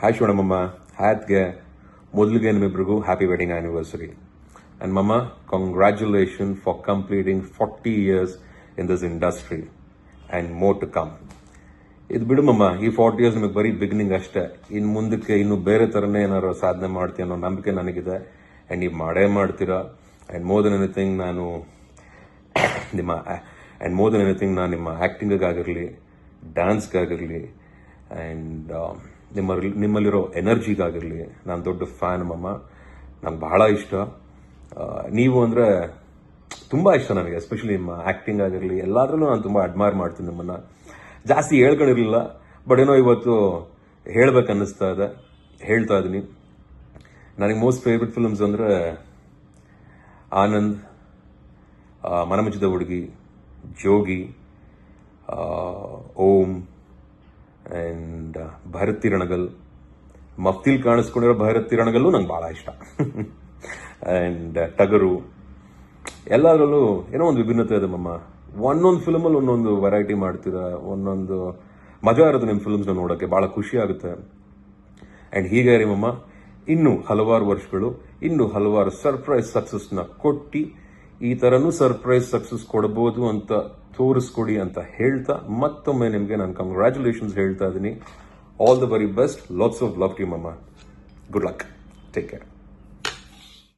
Hi Shivanamma ಹ್ಯಾತ್ಗೆ ಮೊದಲಿಗೆ ನಿಮ್ಮಿಬ್ಬರಿಗೂ ಹ್ಯಾಪಿ ವೆಡ್ಡಿಂಗ್ ಆ್ಯನಿವರ್ಸರಿ ಆ್ಯಂಡ್ ಮಮ್ಮ congratulation for completing forty years in this industry and more to come ಇದು ಬಿಡು ಮಮ್ಮ ಈ ಫಾರ್ಟಿ ಇಯರ್ಸ್ ನಿಮಗೆ ಬರೀ ಬಿಗಿನಿಂಗ್ ಅಷ್ಟೇ. ಇನ್ನು ಮುಂದಕ್ಕೆ ಇನ್ನು ಬೇರೆ ಥರನೇ ಏನಾದ್ರು ಸಾಧನೆ ಮಾಡ್ತೀನಿ ಅನ್ನೋ ನಂಬಿಕೆ ನನಗಿದೆ. ಆ್ಯಂಡ್ ನೀವು ಮಾಡೇ ಮಾಡ್ತೀರಾ. ಆ್ಯಂಡ್ ಮೋರ್ ದನ್ ಎನಿಥಿಂಗ್ ನಾನು ನಿಮ್ಮ ಆ್ಯಂಡ್ ಮೋರ್ ದನ್ ಎನಿಥಿಂಗ್ ನಾನು ನಿಮ್ಮ ಆ್ಯಕ್ಟಿಂಗಿಗಾಗಿರಲಿ ಡ್ಯಾನ್ಸ್ಗಾಗಿರಲಿ ಆ್ಯಂಡ್ ನಿಮ್ಮ ನಿಮ್ಮಲ್ಲಿರೋ ಎನರ್ಜಿಗಾಗಿರಲಿ ನಾನು ದೊಡ್ಡ ಫ್ಯಾನ್ ಮಮ್ಮ. ನಂಗೆ ಬಹಳ ಇಷ್ಟ. ನೀವು ಅಂದರೆ ತುಂಬ ಇಷ್ಟ ನನಗೆ ಎಸ್ಪೆಷಲಿ ನಿಮ್ಮ ಆ್ಯಕ್ಟಿಂಗ್ ಆಗಿರಲಿ ಎಲ್ಲದರಲ್ಲೂ ನಾನು ತುಂಬ ಅಡ್ಮೈರ್ ಮಾಡ್ತೀನಿ ನಿಮ್ಮನ್ನು. ಜಾಸ್ತಿ ಹೇಳ್ಕೊಂಡಿರಲಿಲ್ಲ ಬಟ್ ಏನೋ ಇವತ್ತು ಹೇಳ್ಬೇಕು ಅನ್ನಿಸ್ತಾ ಇದೆ ಹೇಳ್ತಾ ಇದ್ದೀನಿ ನನಗೆ ಮೋಸ್ಟ್ ಫೇವ್ರೆಟ್ ಫಿಲ್ಮ್ಸ್ ಅಂದರೆ ಆನಂದ್ ಆ, ಮನಮುಚ್ಚಿದ ಹುಡುಗಿ ಜೋಗಿ ಓಂ ಆ್ಯಂಡ್ ಭರತ್ ರಣಗಲ್ ಮಫ್ತಿಲ್ ಕಾಣಿಸ್ಕೊಂಡಿರೋ ಭರತ್ ರಣಗಲ್ಲು ನಂಗೆ ಭಾಳ ಇಷ್ಟ. ಆ್ಯಂಡ್ ಟಗರು ಎಲ್ಲದರಲ್ಲೂ ಏನೋ ಒಂದು ವಿಭಿನ್ನತೆ ಇದೆ ಮಮ್ಮ. ಒಂದೊಂದು ಫಿಲಮಲ್ಲಿ ಒಂದೊಂದು ವೆರೈಟಿ ಮಾಡ್ತೀರಾ, ಒಂದೊಂದು ಮಜಾ ಇರೋದು ನಿಮ್ಮ ಫಿಲ್ಮ್ಸ್ನ ನೋಡೋಕ್ಕೆ ಭಾಳ ಖುಷಿ ಆಗುತ್ತೆ. ಆ್ಯಂಡ್ ಹೀಗೆ ರೀ ಮಮ್ಮ, ಇನ್ನೂ ಹಲವಾರು ವರ್ಷಗಳು, ಇನ್ನೂ ಹಲವಾರು ಸರ್ಪ್ರೈಸ್ ಸಕ್ಸಸ್ನ ಕೊಟ್ಟು ಈ ಥರನೂ ಸರ್ಪ್ರೈಸ್ ಸಕ್ಸಸ್ ಕೊಡ್ಬೋದು ಅಂತ ತೋರಿಸ್ಕೊಡಿ ಅಂತ ಹೇಳ್ತಾ ಮತ್ತೊಮ್ಮೆ ನಿಮಗೆ ನಾನು ಕಂಗ್ರ್ಯಾಚುಲೇಷನ್ಸ್ ಹೇಳ್ತಾ ಇದ್ದೀನಿ all the very best lots of love to ಮಮ್ಮ ಗುಡ್ ಲಕ್ ಟೇಕ್ ಕೇರ್